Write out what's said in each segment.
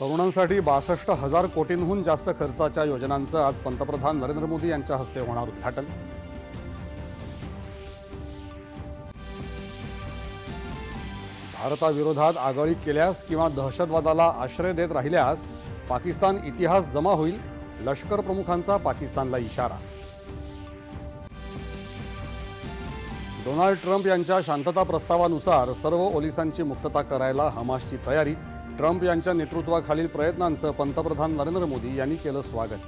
तरुणांसाठी बासष्ट हजार कोटींहून जास्त खर्चाच्या योजनांचं आज पंतप्रधान नरेंद्र मोदी यांच्या हस्ते होणार उद्घाटन. भारताविरोधात आगळी केल्यास किंवा दहशतवादाला आश्रय देत राहिल्यास पाकिस्तान इतिहास जमा होईल लष्कर प्रमुखांचा पाकिस्तानला इशारा. डोनाल्ड ट्रम्प यांच्या शांतता प्रस्तावानुसार सर्व ओलिसांची मुक्तता करायला हमासची तयारी ट्रम्प यांच्या नेतृत्वाखालील प्रयत्नांचं पंतप्रधान नरेंद्र मोदी यांनी केलं स्वागत.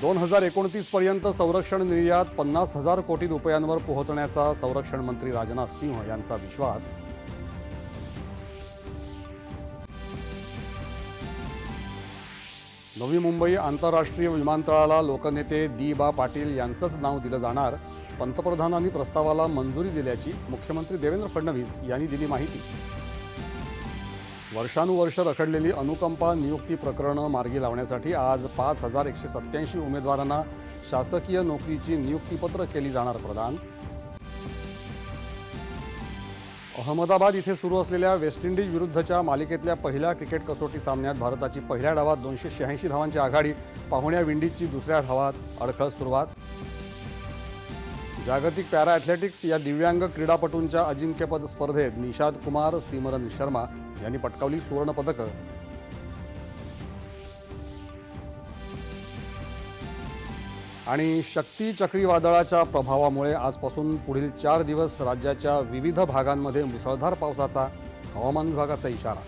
दोन हजार एकोणतीस पर्यंत संरक्षण निर्यात पन्नास हजार कोटी रुपयांवर पोहोचण्याचा संरक्षण मंत्री राजनाथ सिंह यांचा विश्वास. नवी मुंबई आंतरराष्ट्रीय विमानतळाला लोकनेते दी बा पाटील यांचंच नाव दिलं जाणार. पंतप्रधानांनी प्रस्तावाला मंजुरी दिल्याची मुख्यमंत्री देवेंद्र फडणवीस यांनी दिली माहिती. वर्षानुवर्ष रखडलेली अनुकंपा नियुक्ती प्रकरणं मार्गी लावण्यासाठी आज पाच हजार एकशे सत्त्याऐंशी उमेदवारांना शासकीय नोकरीची नियुक्तीपत्र केली जाणार प्रदान. अहमदाबाद इथे सुरू असलेल्या वेस्ट इंडिज विरुद्धच्या मालिकेतल्या पहिल्या क्रिकेट कसोटी सामन्यात भारताची पहिल्या डावात दोनशे शहाऐंशी धावांची आघाडी पाहुण्या विंडीजची दुसऱ्या धावात अडखळ सुरुवात. जागतिक पॅरा ॲथलेटिक्स या दिव्यांग क्रीडापटूंच्या अजिंक्यपद स्पर्धेत निषाद कुमार सिमरन शर्मा यांनी पटकावली सुवर्णपदकं आणि शक्ती चक्रीवादळाच्या प्रभावामुळे आजपासून पुढील चार दिवस राज्याच्या विविध भागांमध्ये मुसळधार पावसाचा हवामान विभागाचा इशारा.